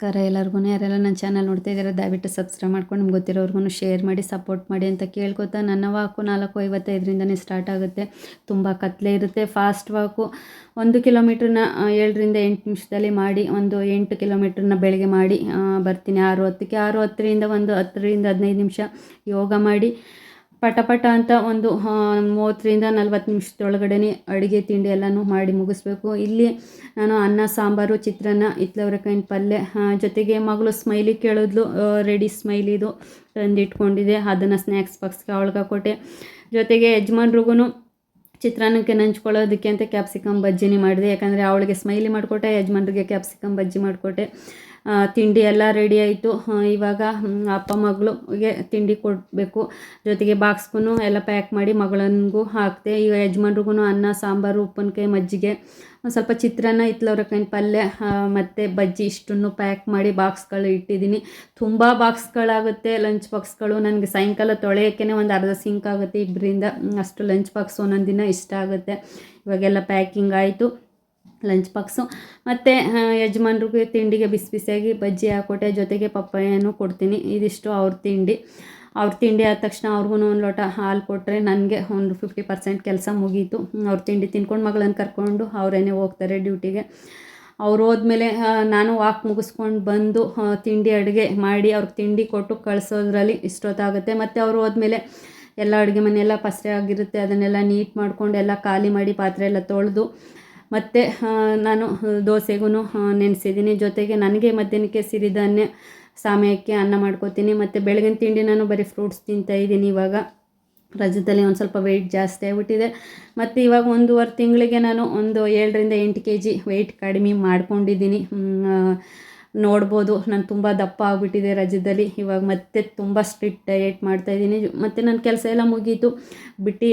ನಮಸ್ಕಾರ ಎಲ್ಲರಿಗೂ ಯಾರೆಲ್ಲ ನನ್ನ ಚಾನಲ್ ನೋಡ್ತಾ ಇದ್ದಾರೆ, ದಯವಿಟ್ಟು ಸಬ್ಸ್ಕ್ರೈಬ್ ಮಾಡ್ಕೊಂಡು ನಿಮ್ಗೆ ಗೊತ್ತಿರೋರ್ಗು ಶೇರ್ ಮಾಡಿ ಸಪೋರ್ಟ್ ಮಾಡಿ ಅಂತ ಕೇಳ್ಕೊತಾ ನನ್ನ ವಾಕು ನಾಲ್ಕು ಐವತ್ತೈದರಿಂದನೇ ಸ್ಟಾರ್ಟ್ ಆಗುತ್ತೆ. ತುಂಬ ಕತ್ತಲೆ ಇರುತ್ತೆ. ಫಾಸ್ಟ್ ವಾಕು ಒಂದು ಕಿಲೋಮೀಟ್ರನ್ನ ಏಳರಿಂದ ಎಂಟು ನಿಮಿಷದಲ್ಲಿ ಮಾಡಿ, ಒಂದು ಎಂಟು ಕಿಲೋಮೀಟ್ರನ್ನ ಬೆಳಗ್ಗೆ ಮಾಡಿ ಬರ್ತೀನಿ. ಆರು ಹತ್ತಕ್ಕೆ, ಆರು ಹತ್ತರಿಂದ ಒಂದು ಹತ್ತರಿಂದ ಹದಿನೈದು ನಿಮಿಷ ಯೋಗ ಮಾಡಿ ಪಟ ಪಟ ಅಂತ ಒಂದು ಮೂವತ್ತರಿಂದ ನಲ್ವತ್ತು ನಿಮಿಷದೊಳಗಡೆ ಅಡುಗೆ, ತಿಂಡಿ ಎಲ್ಲನೂ ಮಾಡಿ ಮುಗಿಸ್ಬೇಕು. ಇಲ್ಲಿ ನಾನು ಅನ್ನ, ಸಾಂಬಾರು, ಚಿತ್ರಾನ್ನ, ಇತ್ಲವ್ರೆಕಾಯಿನ ಪಲ್ಯ ಜೊತೆಗೆ ಮಗಳು ಸ್ಮೈಲಿ ಕೇಳಿದ್ಲು ರೆಡಿ ಸ್ಮೈಲಿದು ತಂದಿಟ್ಕೊಂಡಿದ್ದೆ ಅದನ್ನು ಸ್ನ್ಯಾಕ್ಸ್ ಬಾಕ್ಸ್ಗೆ ಅವಳಿಗೆ ಕೊಟ್ಟೆ. ಜೊತೆಗೆ ಯಜಮಾನ್ರಿಗೂ ಚಿತ್ರಾನ್ನಕ್ಕೆ ನಂಚ್ಕೊಳ್ಳೋದಕ್ಕೆ ಅಂತ ಕ್ಯಾಪ್ಸಿಕಮ್ ಬಜ್ಜಿನೇ ಮಾಡಿದೆ. ಯಾಕಂದರೆ ಅವಳಿಗೆ ಸ್ಮೈಲಿ ಮಾಡಿಕೊಟ್ಟೆ, ಯಜಮಾನ್ರಿಗೆ ಕ್ಯಾಪ್ಸಿಕಮ್ ಬಜ್ಜಿ ಮಾಡಿಕೊಟ್ಟೆ. ತಿಂಡಿ ಎಲ್ಲ ರೆಡಿ ಆಯಿತು. ಇವಾಗ ಅಪ್ಪ ಮಗಳಿಗೆ ತಿಂಡಿ ಕೊಡಬೇಕು. ಜೊತೆಗೆ ಬಾಕ್ಸ್ಗೂ ಎಲ್ಲ ಪ್ಯಾಕ್ ಮಾಡಿ ಮಗಳನಿಗೂ ಹಾಕಿದೆ ಈಗ ಯಜಮಾನ್ರಿಗೂ ಅನ್ನ, ಸಾಂಬಾರು, ಉಪ್ಪಿನಕಾಯಿ, ಮಜ್ಜಿಗೆ ಸ್ವಲ್ಪ ಚಿತ್ರಾನ್ನ ಇತ್ಲವ್ರೆಕಾಯಿನ ಪಲ್ಯ ಮತ್ತು ಬಜ್ಜಿ ಇಷ್ಟನ್ನು ಪ್ಯಾಕ್ ಮಾಡಿ ಬಾಕ್ಸ್ಗಳು ಇಟ್ಟಿದ್ದೀನಿ. ತುಂಬ ಬಾಕ್ಸ್ಗಳಾಗುತ್ತೆ ಲಂಚ್ ಬಾಕ್ಸ್ಗಳು ನನಗೆ ಸಾಯಂಕಾಲ ತೊಳೆಯೋಕ್ಕೇ ಒಂದು ಅರ್ಧ ಸಿಂಕ್ ಆಗುತ್ತೆ ಇಬ್ಬರಿಂದ ಅಷ್ಟು ಲಂಚ್ ಬಾಕ್ಸ್ ಒಂದೊಂದು ದಿನ ಇಷ್ಟ ಆಗುತ್ತೆ. ಇವಾಗೆಲ್ಲ ಪ್ಯಾಕಿಂಗ್ ಆಯಿತು. ಲಂಚ್ ಬಾಕ್ಸು ಮತ್ತು ಯಜಮಾನ್ರಿಗೂ ತಿಂಡಿಗೆ ಬಿಸಿ ಬಿಸಿಯಾಗಿ ಬಜ್ಜಿ ಹಾಕ್ಕೊಟ್ಟೆ. ಜೊತೆಗೆ ಪಪ್ಪಾಯನ್ನು ಕೊಡ್ತೀನಿ. ಇದಿಷ್ಟು ಅವ್ರ ತಿಂಡಿ. ಅವ್ರ ತಿಂಡಿ ಆದ ತಕ್ಷಣ ಅವ್ರಿಗೂ ಒಂದು ಲೋಟ ಹಾಲು ಕೊಟ್ಟರೆ ನನಗೆ ಒಂದು ಫಿಫ್ಟಿ ಪರ್ಸೆಂಟ್ ಕೆಲಸ ಮುಗೀತು. ಅವ್ರ ತಿಂಡಿ ತಿನ್ಕೊಂಡು ಮಗಳನ್ನು ಕರ್ಕೊಂಡು ಅವರೇನೆ ಹೋಗ್ತಾರೆ ಡ್ಯೂಟಿಗೆ. ಅವ್ರು ಹೋದ್ಮೇಲೆ ನಾನು ವಾಕ್ ಮುಗಿಸ್ಕೊಂಡು ಬಂದು ತಿಂಡಿ ಅಡುಗೆ ಮಾಡಿ ಅವ್ರಿಗೆ ತಿಂಡಿ ಕೊಟ್ಟು ಕಳಿಸೋದ್ರಲ್ಲಿ ಇಷ್ಟೊತ್ತಾಗುತ್ತೆ. ಮತ್ತು ಅವ್ರು ಹೋದ್ಮೇಲೆ ಎಲ್ಲ ಅಡುಗೆ ಮನೆಯೆಲ್ಲ ಪಸರೆ ಆಗಿರುತ್ತೆ. ಅದನ್ನೆಲ್ಲ ನೀಟ್ ಮಾಡ್ಕೊಂಡು ಎಲ್ಲ ಖಾಲಿ ಮಾಡಿ ಪಾತ್ರೆ ಎಲ್ಲ ತೊಳೆದು ಮತ್ತು ನಾನು ದೋಸೆಗೂ ನೆನೆಸಿದ್ದೀನಿ. ಜೊತೆಗೆ ನನಗೆ ಮಧ್ಯಾಹ್ನಕ್ಕೆ ಸಿರಿಧಾನ್ಯ ಸಮಯಕ್ಕೆ ಅನ್ನ ಮಾಡ್ಕೋತೀನಿ. ಮತ್ತು ಬೆಳಗಿನ ತಿಂಡಿ ನಾನು ಬರೀ ಫ್ರೂಟ್ಸ್ ತಿಂತಾ ಇದ್ದೀನಿ ಇವಾಗ. ರಜದಲ್ಲಿ ಒಂದು ಸ್ವಲ್ಪ ವೆಯ್ಟ್ ಜಾಸ್ತಿ ಆಗಿಬಿಟ್ಟಿದೆ. ಮತ್ತು ಇವಾಗ ಒಂದೂವರೆ ತಿಂಗಳಿಗೆ ನಾನು ಒಂದು ಏಳರಿಂದ ಎಂಟು ಕೆ ಜಿ ವೆಯ್ಟ್ ಕಡಿಮೆ ಮಾಡ್ಕೊಂಡಿದ್ದೀನಿ. ನೋಡ್ಬೋದು. ನಾನು ತುಂಬ ದಪ್ಪ ಆಗಿಬಿಟ್ಟಿದೆ ರಜದಲ್ಲಿ. ಇವಾಗ ಮತ್ತೆ ತುಂಬ ಸ್ಟ್ರಿಕ್ಟ್ ಡಯೆಟ್ ಮಾಡ್ತಾಯಿದ್ದೀನಿ ಮತ್ತು ನನ್ನ ಕೆಲಸ ಎಲ್ಲ ಮುಗೀತು. ಬಿಟ್ಟು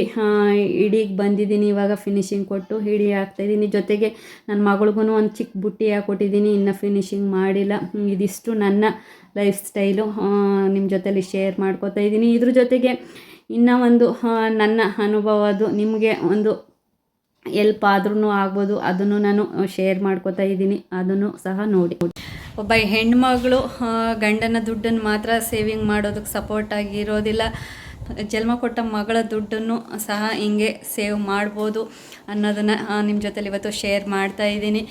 ಇಡಿಗೆ ಬಂದಿದ್ದೀನಿ. ಇವಾಗ ಫಿನಿಶಿಂಗ್ ಕೊಟ್ಟು ಹಿಡಿ ಹಾಕ್ತಾಯಿದ್ದೀನಿ ಜೊತೆಗೆ ನನ್ನ ಮಗಳಿಗೂ ಒಂದು ಚಿಕ್ಕ ಬುಟ್ಟಿ ಹಾಕ್ಕೊಟ್ಟಿದ್ದೀನಿ ಇನ್ನೂ ಫಿನಿಶಿಂಗ್ ಮಾಡಿಲ್ಲ. ಇದಿಷ್ಟು ನನ್ನ ಲೈಫ್ ಸ್ಟೈಲು ನಿಮ್ಮ ಜೊತೆಲಿ ಶೇರ್ ಮಾಡ್ಕೋತಾ ಇದ್ದೀನಿ. ಇದ್ರ ಜೊತೆಗೆ ಇನ್ನೂ ಒಂದು ನನ್ನ ಅನುಭವ ಅದು. ನಿಮಗೆ ಒಂದು ಎಲ್ಪ್ ಆದ್ರೂ ಆಗ್ಬೋದು. ಅದನ್ನು ನಾನು ಶೇರ್ ಮಾಡ್ಕೋತಾ ಇದ್ದೀನಿ. ಅದನ್ನು ಸಹ ನೋಡಿ. ಒಬ್ಬ ಹೆಣ್ಮಗಳು ಗಂಡನ ದುಡ್ಡನ್ನು ಮಾತ್ರ ಸೇವಿಂಗ್ ಮಾಡೋದಕ್ಕೆ ಸಪೋರ್ಟ್ ಆಗಿರೋದಿಲ್ಲ ಜನ್ಮ ಕೊಟ್ಟ ಮಗಳ ದುಡ್ಡನ್ನು ಸಹ ಹಿಂಗೆ ಸೇವ್ ಮಾಡ್ಬೋದು ಅನ್ನೋದನ್ನು ನಿಮ್ಮ ಜೊತೇಲಿ ಇವತ್ತು ಶೇರ್ ಮಾಡ್ತಾ ಇದ್ದೀನಿ.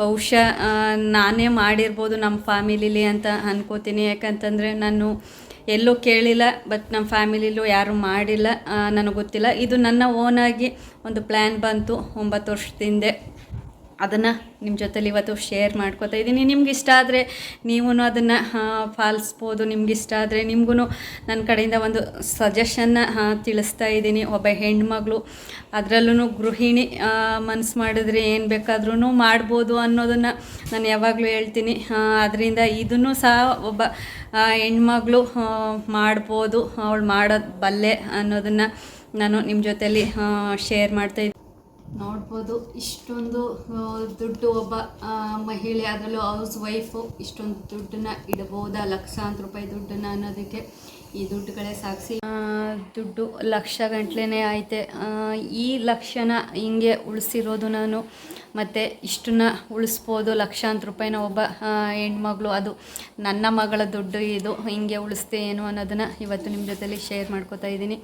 ಬಹುಶಃ ನಾನೇ ಮಾಡಿರ್ಬೋದು ನಮ್ಮ ಫ್ಯಾಮಿಲಿಲಿ ಅಂತ ಅನ್ಕೋತೀನಿ. ಯಾಕಂತಂದರೆ ನಾನು ಎಲ್ಲೂ ಕೇಳಿಲ್ಲ ಬಟ್ ನಮ್ಮ ಫ್ಯಾಮಿಲಿಲೂ ಯಾರೂ ಮಾಡಿಲ್ಲ ನನಗೆ ಗೊತ್ತಿಲ್ಲ. ಇದು ನನ್ನ ಓನಾಗಿ ಒಂದು ಪ್ಲ್ಯಾನ್ ಬಂತು ಒಂಬತ್ತು ವರ್ಷದ ಹಿಂದೆ ಅದನ್ನು ನಿಮ್ಮ ಜೊತೇಲಿ ಇವತ್ತು ಶೇರ್ ಮಾಡ್ಕೋತಾ ಇದ್ದೀನಿ. ನಿಮ್ಗೆ ಇಷ್ಟ ಆದರೆ ನೀವು ಅದನ್ನು ಪಾಲಿಸ್ಬೋದು. ನಿಮ್ಗೆ ಇಷ್ಟ ಆದರೆ ನಿಮಗೂ ನನ್ನ ಕಡೆಯಿಂದ ಒಂದು ಸಜೆಷನ್ನ ತಿಳಿಸ್ತಾ ಇದ್ದೀನಿ. ಒಬ್ಬ ಹೆಣ್ಮಗಳು ಅದರಲ್ಲೂ ಗೃಹಿಣಿ ಮನಸ್ಸು ಮಾಡಿದ್ರೆ ಏನು ಬೇಕಾದ್ರೂ ಮಾಡ್ಬೋದು ಅನ್ನೋದನ್ನು ನಾನು ಯಾವಾಗಲೂ ಹೇಳ್ತೀನಿ. ಅದರಿಂದ ಇದನ್ನು ಸಹ ಒಬ್ಬ ಹೆಣ್ಮಗಳು ಮಾಡ್ಬೋದು. ಅವಳು ಮಾಡೋದು ಬಲ್ಲೆ ಅನ್ನೋದನ್ನು ನಾನು ನಿಮ್ಮ ಜೊತೆಯಲ್ಲಿ ಶೇರ್ ಮಾಡ್ತಾ ಇದ್ದೀನಿ ನೋಡ್ಬೋದು. ಇಷ್ಟೊಂದು ದುಡ್ಡು ಒಬ್ಬ ಮಹಿಳೆ ಅದರಲ್ಲೂ ಹೌಸ್ ವೈಫು, ಇಷ್ಟೊಂದು ದುಡ್ಡನ್ನ ಇಡಬಹುದಾ ಲಕ್ಷಾಂತರ ರೂಪಾಯಿ ದುಡ್ಡನ್ನ ಅನ್ನೋದಕ್ಕೆ ಈ ದುಡ್ಡುಗಳೇ ಸಾಕ್ಷಿ ದುಡ್ಡು ಲಕ್ಷ ಗಂಟ್ಲೇ ಐತೆ. ಈ ಲಕ್ಷನ ಹಿಂಗೆ ಉಳಿಸಿರೋದು ನಾನು. ಮತ್ತು ಇಷ್ಟನ್ನ ಉಳಿಸ್ಬೋದು. ಲಕ್ಷಾಂತರ ರೂಪಾಯಿನ ಒಬ್ಬ ಹೆಣ್ಮಗಳು. ಅದು ನನ್ನ ಮಗಳ ದುಡ್ಡು ಇದು. ಹಿಂಗೆ ಉಳಿಸ್ತೇ ಏನು ಅನ್ನೋದನ್ನು ಇವತ್ತು ನಿಮ್ಮ ಜೊತೆಲಿ ಶೇರ್ ಮಾಡ್ಕೋತಾ ಇದ್ದೀನಿ.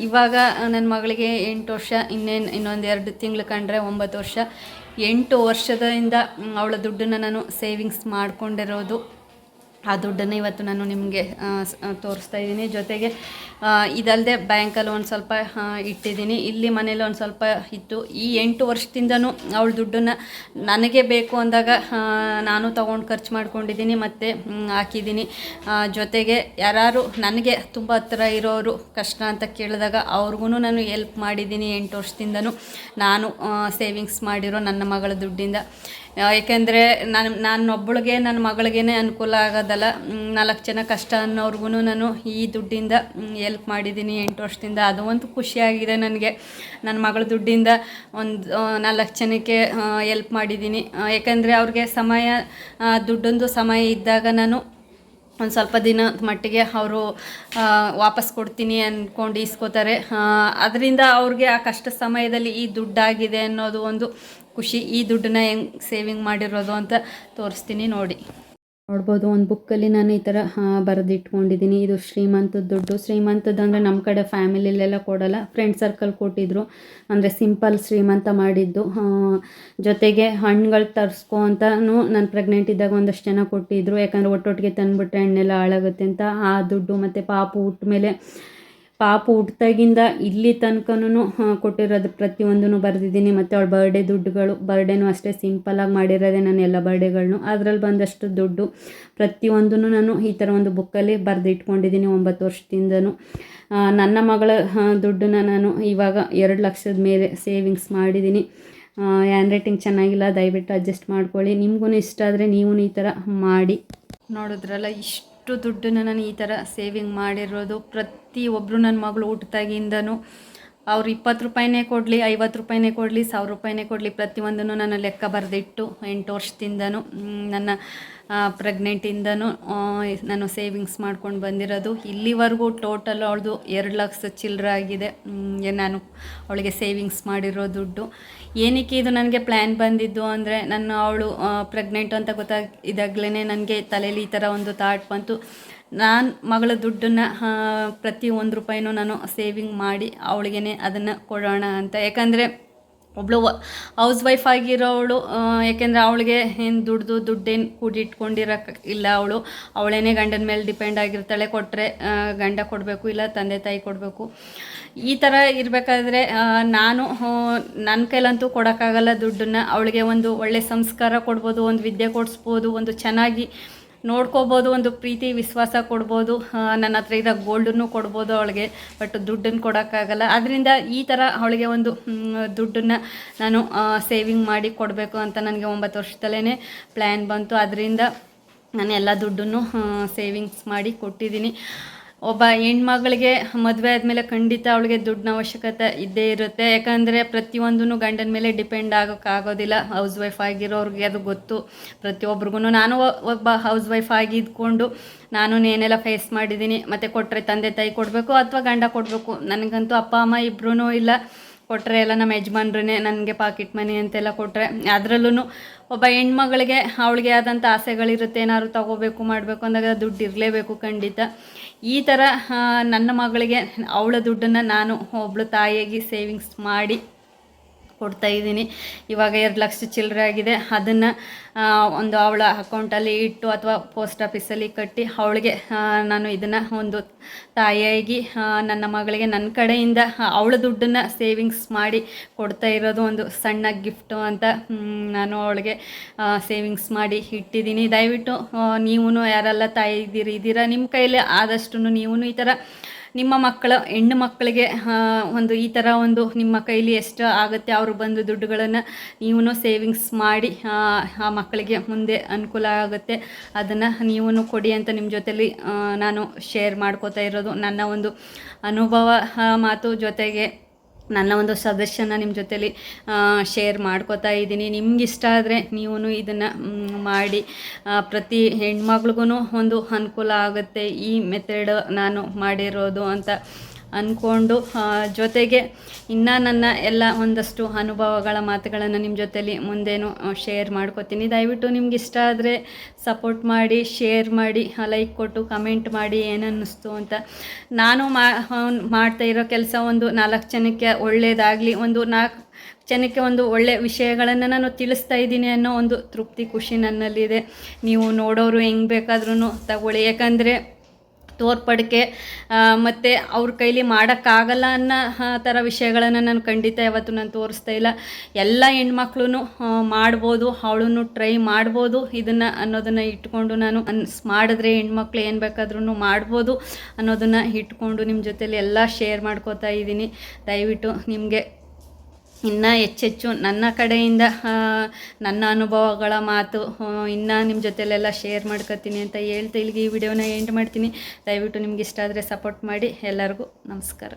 ಇವಾಗ ನನ್ನ ಮಗಳಿಗೆ ಎಂಟು ವರ್ಷ, ಇನ್ನೇನು, ಇನ್ನೊಂದು ಎರಡು ತಿಂಗಳು ಕಂಡ್ರೆ ಒಂಬತ್ತು ವರ್ಷ. ಎಂಟು ವರ್ಷದಿಂದ ಅವಳ ದುಡ್ಡನ್ನು ನಾನು ಸೇವಿಂಗ್ಸ್ ಮಾಡ್ಕೊಂಡಿರೋದು. ಆ ದುಡ್ಡನ್ನು ಇವತ್ತು ನಾನು ನಿಮಗೆ ತೋರಿಸ್ತಾ ಇದ್ದೀನಿ. ಜೊತೆಗೆ ಇದಲ್ಲದೆ ಬ್ಯಾಂಕಲ್ಲಿ ಒಂದು ಸ್ವಲ್ಪ ಇಟ್ಟಿದ್ದೀನಿ. ಇಲ್ಲಿ ಮನೇಲಿ ಒಂದು ಸ್ವಲ್ಪ ಇತ್ತು. ಈ ಎಂಟು ವರ್ಷದಿಂದನೂ ಅವಳ ದುಡ್ಡನ್ನು ನನಗೆ ಬೇಕು ಅಂದಾಗ ನಾನು ತೊಗೊಂಡು ಖರ್ಚು ಮಾಡ್ಕೊಂಡಿದ್ದೀನಿ ಮತ್ತು ಹಾಕಿದ್ದೀನಿ. ಜೊತೆಗೆ ಯಾರು ನನಗೆ ತುಂಬ ಹತ್ತಿರ ಇರೋರು ಕಷ್ಟ ಅಂತ ಕೇಳಿದಾಗ ಅವ್ರಿಗೂ ನಾನು ಎಲ್ಪ್ ಮಾಡಿದ್ದೀನಿ ಎಂಟು ವರ್ಷದಿಂದನೂ. ನಾನು ಸೇವಿಂಗ್ಸ್ ಮಾಡಿರೋ ನನ್ನ ಮಗಳ ದುಡ್ಡಿಂದ. ಏಕೆಂದರೆ ನಾನು ನಾನೊಬ್ಬಳಿಗೆ ನನ್ನ ಮಗಳಿಗೇ ಅನುಕೂಲ ಆಗೋದಲ್ಲ ನಾಲ್ಕು ಜನ ಕಷ್ಟ ಅನ್ನೋರ್ಗು ನಾನು ಈ ದುಡ್ಡಿಂದ ಎಲ್ಪ್ ಮಾಡಿದ್ದೀನಿ ಎಂಟು ವರ್ಷದಿಂದ. ಅದು ಒಂದು ಖುಷಿಯಾಗಿದೆ ನನಗೆ. ನನ್ನ ಮಗಳ ದುಡ್ಡಿಂದ ಒಂದು ನಾಲ್ಕು ಜನಕ್ಕೆ ಎಲ್ಪ್ ಮಾಡಿದ್ದೀನಿ ಯಾಕಂದರೆ ಅವ್ರಿಗೆ ಸಮಯ ದುಡ್ಡೊಂದು ಸಮಯ ಇದ್ದಾಗ ನಾನು ಒಂದು ಸ್ವಲ್ಪ ದಿನ ಮಟ್ಟಿಗೆ ಅವರು ವಾಪಸ್ ಕೊಡ್ತೀನಿ ಅಂದ್ಕೊಂಡು ಇಸ್ಕೋತಾರೆ ಅದರಿಂದ ಅವ್ರಿಗೆ ಆ ಕಷ್ಟ ಸಮಯದಲ್ಲಿ ಈ ದುಡ್ಡಾಗಿದೆ ಅನ್ನೋದು ಒಂದು ಖುಷಿ. ಈ ದುಡ್ಡನ್ನ ಹೆಂಗೆ ಸೇವಿಂಗ್ ಮಾಡಿರೋದು ಅಂತ ತೋರಿಸ್ತೀನಿ ನೋಡಿ. ನೋಡ್ಬೋದು, ಒಂದು ಬುಕ್ಕಲ್ಲಿ ನಾನು ಈ ಥರ ಬರೆದಿಟ್ಕೊಂಡಿದ್ದೀನಿ ಇದು ಶ್ರೀಮಂತದ ದುಡ್ಡು. ಶ್ರೀಮಂತದ್ದು ಅಂದರೆ ನಮ್ಮ ಕಡೆ ಫ್ಯಾಮಿಲಿಲೆಲ್ಲ ಕೊಡಲ್ಲ. ಫ್ರೆಂಡ್ ಸರ್ಕಲ್ ಕೊಟ್ಟಿದ್ರು. ಅಂದರೆ ಸಿಂಪಲ್ ಶ್ರೀಮಂತ ಮಾಡಿದ್ದು. ಜೊತೆಗೆ ಹಣ್ಣುಗಳು ತರಿಸ್ಕೊ ಅಂತಲೂ ನಾನು ಪ್ರೆಗ್ನೆಂಟ್ ಇದ್ದಾಗ ಒಂದಷ್ಟು ಜನ ಕೊಟ್ಟಿದ್ರು. ಯಾಕಂದರೆ ಒಟ್ಟೊಟ್ಟಿಗೆ ತಂದುಬಿಟ್ರೆ ಹಣ್ಣೆಲ್ಲ ಹಾಳಾಗುತ್ತೆ ಅಂತ. ಆ ದುಡ್ಡು ಮತ್ತು ಪಾಪು ಹುಟ್ಟ ಮೇಲೆ ಪಾಪು ಹುಟ್ಟಾಗಿಂದ ಇಲ್ಲಿ ತನಕನೂ ಕೊಟ್ಟಿರೋದು ಪ್ರತಿಯೊಂದೂ ಬರೆದಿದ್ದೀನಿ. ಮತ್ತು ಅವಳ ಬರ್ಡೇ ದುಡ್ಡುಗಳು ಬರ್ಡೇನೂ ಅಷ್ಟೇ ಸಿಂಪಲಾಗಿ ಮಾಡಿರೋದೇ ನಾನು ಎಲ್ಲ ಬರ್ಡೇಗಳನ್ನು ಅದರಲ್ಲಿ ಬಂದಷ್ಟು ದುಡ್ಡು ಪ್ರತಿಯೊಂದನ್ನು ನಾನು ಈ ಥರ ಒಂದು ಬುಕ್ಕಲ್ಲಿ ಬರೆದಿಟ್ಕೊಂಡಿದ್ದೀನಿ ಒಂಬತ್ತು ವರ್ಷದಿಂದನೂ. ನನ್ನ ಮಗಳ ದುಡ್ಡನ್ನ ನಾನು ಇವಾಗ ಎರಡು ಲಕ್ಷದ ಮೇಲೆ ಸೇವಿಂಗ್ಸ್ ಮಾಡಿದ್ದೀನಿ. ಹ್ಯಾಂಡ್ ರೈಟಿಂಗ್ ಚೆನ್ನಾಗಿಲ್ಲ, ದಯವಿಟ್ಟು ಅಡ್ಜಸ್ಟ್ ಮಾಡ್ಕೊಳ್ಳಿ. ನಿಮಗೂ ಇಷ್ಟ ಆದರೆ ನೀವು ಈ ಥರ ಮಾಡಿ. ನೋಡಿದ್ರಲ್ಲ, ಇಷ್ಟು ದುಡ್ಡನ್ನ ನಾನು ಈ ಥರ ಸೇವಿಂಗ್ ಮಾಡಿರೋದು ಪ್ರತಿಯೊಬ್ಬರು ನನ್ನ ಮಗಳು ಹುಟ್ಟಿದಾಗಿಂದನೂ ಅವ್ರು ಇಪ್ಪತ್ತು ರೂಪಾಯಿನೇ ಕೊಡಲಿ, ಐವತ್ತು ರೂಪಾಯಿನೇ ಕೊಡಲಿ, ಸಾವಿರ ರೂಪಾಯಿನೇ ಕೊಡಲಿ ಪ್ರತಿಯೊಂದನ್ನು ನಾನು ಲೆಕ್ಕ ಬರೆದಿಟ್ಟು ಎಂಟು ವರ್ಷದಿಂದನೂ ನನ್ನ ಪ್ರೆಗ್ನೆಂಟಿಂದನೂ ನಾನು ಸೇವಿಂಗ್ಸ್ ಮಾಡ್ಕೊಂಡು ಬಂದಿರೋದು. ಇಲ್ಲಿವರೆಗೂ ಟೋಟಲ್ ಅವಳದು ಎರಡು ಲಕ್ಷ ಚಿಲ್ಲರೆ ಆಗಿದೆ. ನಾನು ಅವಳಿಗೆ ಸೇವಿಂಗ್ಸ್ ಮಾಡಿರೋ ದುಡ್ಡು. ಏನಕ್ಕೆ ಇದು ನನಗೆ ಪ್ಲ್ಯಾನ್ ಬಂದಿದ್ದು ಅಂದರೆ ನಾನು ಅವಳು ಪ್ರೆಗ್ನೆಂಟ್ ಅಂತ ಗೊತ್ತಾಗಿದ್ದಾಗಲೇ ನನಗೆ ತಲೆಯಲ್ಲಿ ಈ ಥರ ಒಂದು ಥಾಟ್ ಬಂತು. ನಾನು ಮಗಳ ದುಡ್ಡನ್ನು ಪ್ರತಿ ಒಂದು ರೂಪಾಯಿನೂ ನಾನು ಸೇವಿಂಗ್ ಮಾಡಿ ಅವಳಿಗೆ ಅದನ್ನು ಕೊಡೋಣ ಅಂತ. ಯಾಕಂದರೆ ಒಬ್ಬಳು ಹೌಸ್ ವೈಫ್ ಆಗಿರೋವಳು ಯಾಕೆಂದರೆ ಅವಳಿಗೆ ಏನು ದುಡ್ದು ದುಡ್ಡೇನು ಕೂಡಿಟ್ಕೊಂಡಿರಕ್ಕೆ ಇಲ್ಲ ಅವಳು. ಅವಳೇನೇ ಗಂಡನ ಮೇಲೆ ಡಿಪೆಂಡ್ ಆಗಿರ್ತಾಳೆ ಕೊಟ್ಟರೆ ಗಂಡ ಕೊಡಬೇಕು ಇಲ್ಲ ತಂದೆ ತಾಯಿ ಕೊಡಬೇಕು. ಈ ಥರ ಇರಬೇಕಾದ್ರೆ ನಾನು ನನ್ನ ಕೈಲಂತೂ ಕೊಡೋಕ್ಕಾಗಲ್ಲ ದುಡ್ಡನ್ನು. ಅವಳಿಗೆ ಒಂದು ಒಳ್ಳೆ ಸಂಸ್ಕಾರ ಕೊಡ್ಬೋದು, ಒಂದು ವಿದ್ಯೆ ಕೊಡಿಸ್ಬೋದು, ಒಂದು ಚೆನ್ನಾಗಿ ನೋಡ್ಕೋಬೋದು, ಒಂದು ಪ್ರೀತಿ, ವಿಶ್ವಾಸ ಕೊಡ್ಬೋದು. ನನ್ನ ಹತ್ರ ಇರೋ ಗೋಲ್ಡನ್ನು ಕೊಡ್ಬೋದು ಅವಳಿಗೆ ಬಟ್ ದುಡ್ಡನ್ನು ಕೊಡೋಕ್ಕಾಗಲ್ಲ. ಅದರಿಂದ ಈ ಥರ ಅವಳಿಗೆ ಒಂದು ದುಡ್ಡನ್ನು ನಾನು ಸೇವಿಂಗ್ ಮಾಡಿ ಕೊಡಬೇಕು ಅಂತ ನನಗೆ ಒಂಬತ್ತು ವರ್ಷದಲ್ಲೇ ಪ್ಲ್ಯಾನ್ ಬಂತು. ಅದರಿಂದ ನಾನು ಎಲ್ಲ ದುಡ್ಡನ್ನು ಸೇವಿಂಗ್ಸ್ ಮಾಡಿ ಕೊಟ್ಟಿದ್ದೀನಿ. ಒಬ್ಬ ಹೆಣ್ಮಗಳಿಗೆ ಮದುವೆ ಆದಮೇಲೆ ಖಂಡಿತ ಅವಳಿಗೆ ದುಡ್ಡಿನ ಅವಶ್ಯಕತೆ ಇದ್ದೇ ಇರುತ್ತೆ. ಯಾಕಂದರೆ ಪ್ರತಿಯೊಂದೂ ಗಂಡನ ಮೇಲೆ ಡಿಪೆಂಡ್ ಆಗೋಕ್ಕಾಗೋದಿಲ್ಲ ಹೌಸ್ ವೈಫ್ ಆಗಿರೋರಿಗೆ ಅದು ಗೊತ್ತು. ಪ್ರತಿಯೊಬ್ರಿಗೂ ನಾನು ಒಬ್ಬ ಹೌಸ್ ವೈಫ್ ಆಗಿ ಇದ್ಕೊಂಡು ನಾನು ಏನೆಲ್ಲ ಫೇಸ್ ಮಾಡಿದ್ದೀನಿ. ಮತ್ತು ಕೊಟ್ಟರೆ ತಂದೆ ತಾಯಿ ಕೊಡಬೇಕು ಅಥವಾ ಗಂಡ ಕೊಡಬೇಕು. ನನಗಂತೂ ಅಪ್ಪ, ಅಮ್ಮ ಇಬ್ಬರೂ ಇಲ್ಲ. ಕೊಟ್ಟರೆ ಎಲ್ಲ ನಮ್ಮ ಯಜಮಾನ್ರೇ ನನಗೆ ಪಾಕಿಟ್ ಮನಿ ಅಂತೆಲ್ಲ ಕೊಟ್ಟರೆ ಅದರಲ್ಲೂ ಒಬ್ಬ ಹೆಣ್ಮಗಳಿಗೆ ಅವಳಿಗೆ ಆದಂಥ ಆಸೆಗಳಿರುತ್ತೆ, ಏನಾದ್ರು ತಗೋಬೇಕು, ಮಾಡಬೇಕು ಅಂದಾಗ ದುಡ್ಡು ಇರಲೇಬೇಕು ಖಂಡಿತ. ಈ ಥರ ನನ್ನ ಮಗಳಿಗೆ ಅವಳ ದುಡ್ಡನ್ನು ನಾನು ಒಬ್ಳು ತಾಯಿಯಾಗಿ ಸೇವಿಂಗ್ಸ್ ಮಾಡಿ ಕೊಡ್ತಾ ಇದ್ದೀನಿ. ಇವಾಗ ಎರಡು ಲಕ್ಷ ಚಿಲ್ಲರೆ ಆಗಿದೆ. ಅದನ್ನು ಒಂದು ಅವಳ ಅಕೌಂಟಲ್ಲಿ ಇಟ್ಟು ಅಥವಾ ಪೋಸ್ಟ್ ಆಫೀಸಲ್ಲಿ ಕಟ್ಟಿ ಅವಳಿಗೆ ನಾನು ಇದನ್ನು ಒಂದು ತಾಯಿಯಾಗಿ ನನ್ನ ಮಗಳಿಗೆ ನನ್ನ ಕಡೆಯಿಂದ ಅವಳ ದುಡ್ಡನ್ನು ಸೇವಿಂಗ್ಸ್ ಮಾಡಿ ಕೊಡ್ತಾ ಇರೋದು ಒಂದು ಸಣ್ಣ ಗಿಫ್ಟು ಅಂತ ನಾನು ಅವಳಿಗೆ ಸೇವಿಂಗ್ಸ್ ಮಾಡಿ ಇಟ್ಟಿದ್ದೀನಿ. ದಯವಿಟ್ಟು ನೀವು ಯಾರೆಲ್ಲ ತಾಯಿ ಇದ್ದೀರಿ, ಇದ್ದೀರಾ? ನಿಮ್ಮ ಕೈಯಲ್ಲಿ ಆದಷ್ಟು ನೀವು ಈ ಥರ ನಿಮ್ಮ ಮಕ್ಕಳ ಹೆಣ್ಣು ಮಕ್ಕಳಿಗೆ ಒಂದು ಈ ಥರ ಒಂದು ನಿಮ್ಮ ಕೈಲಿ ಎಷ್ಟು ಆಗುತ್ತೆ ಅವರು ಬಂದು ದುಡ್ಡುಗಳನ್ನು ನೀವು ಸೇವಿಂಗ್ಸ್ ಮಾಡಿ ಆ, ಮಕ್ಕಳಿಗೆ ಮುಂದೆ ಅನುಕೂಲ ಆಗುತ್ತೆ. ಅದನ್ನು ನೀವು ಕೊಡಿ ಅಂತ ನಿಮ್ಮ ಜೊತೆಲಿ ನಾನು ಶೇರ್ ಮಾಡ್ಕೋತಾ ಇರೋದು. ನನ್ನ ಒಂದು ಅನುಭವ ಮಾತು ಜೊತೆಗೆ ನನ್ನ ಒಂದು ಸಜೆಷನ್ನ ನಿಮ್ಮ ಜೊತೇಲಿ ಶೇರ್ ಮಾಡ್ಕೋತಾ ಇದ್ದೀನಿ. ನಿಮ್ಗೆ ಇಷ್ಟ ಆದರೆ ನೀವು ಇದನ್ನು ಮಾಡಿ ಪ್ರತಿ ಹೆಣ್ಮಗ್ಳಿಗೂ ಒಂದು ಅನುಕೂಲ ಆಗುತ್ತೆ ಈ ಮೆಥಡ್ ನಾನು ಮಾಡಿರೋದು ಅಂತ. ಅಂದ್ಕೊಂಡು ಜೊತೆಗೆ ಇನ್ನೂ ನನ್ನ ಎಲ್ಲ ಒಂದಷ್ಟು ಅನುಭವಗಳ ಮಾತುಗಳನ್ನು ನಿಮ್ಮ ಜೊತೆಲಿ ಮುಂದೇನು ಶೇರ್ ಮಾಡ್ಕೋತೀನಿ. ದಯವಿಟ್ಟು ನಿಮ್ಗೆ ಇಷ್ಟ ಆದರೆ ಸಪೋರ್ಟ್ ಮಾಡಿ ಶೇರ್ ಮಾಡಿ ಲೈಕ್ ಕೊಟ್ಟು ಕಮೆಂಟ್ ಮಾಡಿ ಏನನ್ನಿಸ್ತು ಅಂತ. ನಾನು ಮಾಡ್ತಾ ಇರೋ ಕೆಲಸ ಒಂದು ನಾಲ್ಕು ಜನಕ್ಕೆ ಒಳ್ಳೆಯದಾಗಲಿ ಒಂದು ನಾಲ್ಕು ಜನಕ್ಕೆ ಒಂದು ಒಳ್ಳೆ ವಿಷಯಗಳನ್ನು ನಾನು ತಿಳಿಸ್ತಾ ಇದ್ದೀನಿ ಅನ್ನೋ ಒಂದು ತೃಪ್ತಿ ಖುಷಿ ನನ್ನಲ್ಲಿದೆ. ನೀವು ನೋಡೋರು ಹೆಂಗೆ ಬೇಕಾದ್ರೂ ತಗೊಳ್ಳಿ. ಯಾಕಂದರೆ ತೋರ್ಪಡಿಕೆ ಮತ್ತು ಅವ್ರ ಕೈಲಿ ಮಾಡೋಕ್ಕಾಗಲ್ಲ ಅನ್ನೋ ಥರ ವಿಷಯಗಳನ್ನು ನಾನು ಖಂಡಿತ ಯಾವತ್ತೂ ನಾನು ತೋರಿಸ್ತಾ ಇಲ್ಲ. ಎಲ್ಲ ಹೆಣ್ಮಕ್ಳು ಮಾಡ್ಬೋದು ಅವಳು ಟ್ರೈ ಮಾಡ್ಬೋದು, ಇದನ್ನು ಅನ್ನೋದನ್ನು ಇಟ್ಕೊಂಡು ನಾನು ಅನ್ಸ್ ಮಾಡಿದ್ರೆ ಹೆಣ್ಮಕ್ಳು ಏನು ಬೇಕಾದ್ರೂ ಮಾಡ್ಬೋದು ಅನ್ನೋದನ್ನು ಇಟ್ಕೊಂಡು ನಿಮ್ಮ ಜೊತೆಲಿ ಎಲ್ಲ ಶೇರ್ ಮಾಡ್ಕೋತಾ ಇದ್ದೀನಿ. ದಯವಿಟ್ಟು ನಿಮಗೆ ಇನ್ನು ಹೆಚ್ಚೆಚ್ಚು ನನ್ನ ಕಡೆಯಿಂದ ನನ್ನ ಅನುಭವಗಳ ಮಾತು ಇನ್ನು ನಿಮ್ಮ ಜೊತೆಲೆಲ್ಲ ಶೇರ್ ಮಾಡ್ಕೋತೀನಿ ಅಂತ ಹೇಳ್ತಾ ಇಲ್ಲಿಗೆ ಈ ವಿಡಿಯೋನ ಎಂಡ್ ಮಾಡ್ತೀನಿ. ದಯವಿಟ್ಟು ನಿಮ್ಗೆ ಇಷ್ಟ ಆದರೆ ಸಪೋರ್ಟ್ ಮಾಡಿ. ಎಲ್ಲರಿಗೂ ನಮಸ್ಕಾರ.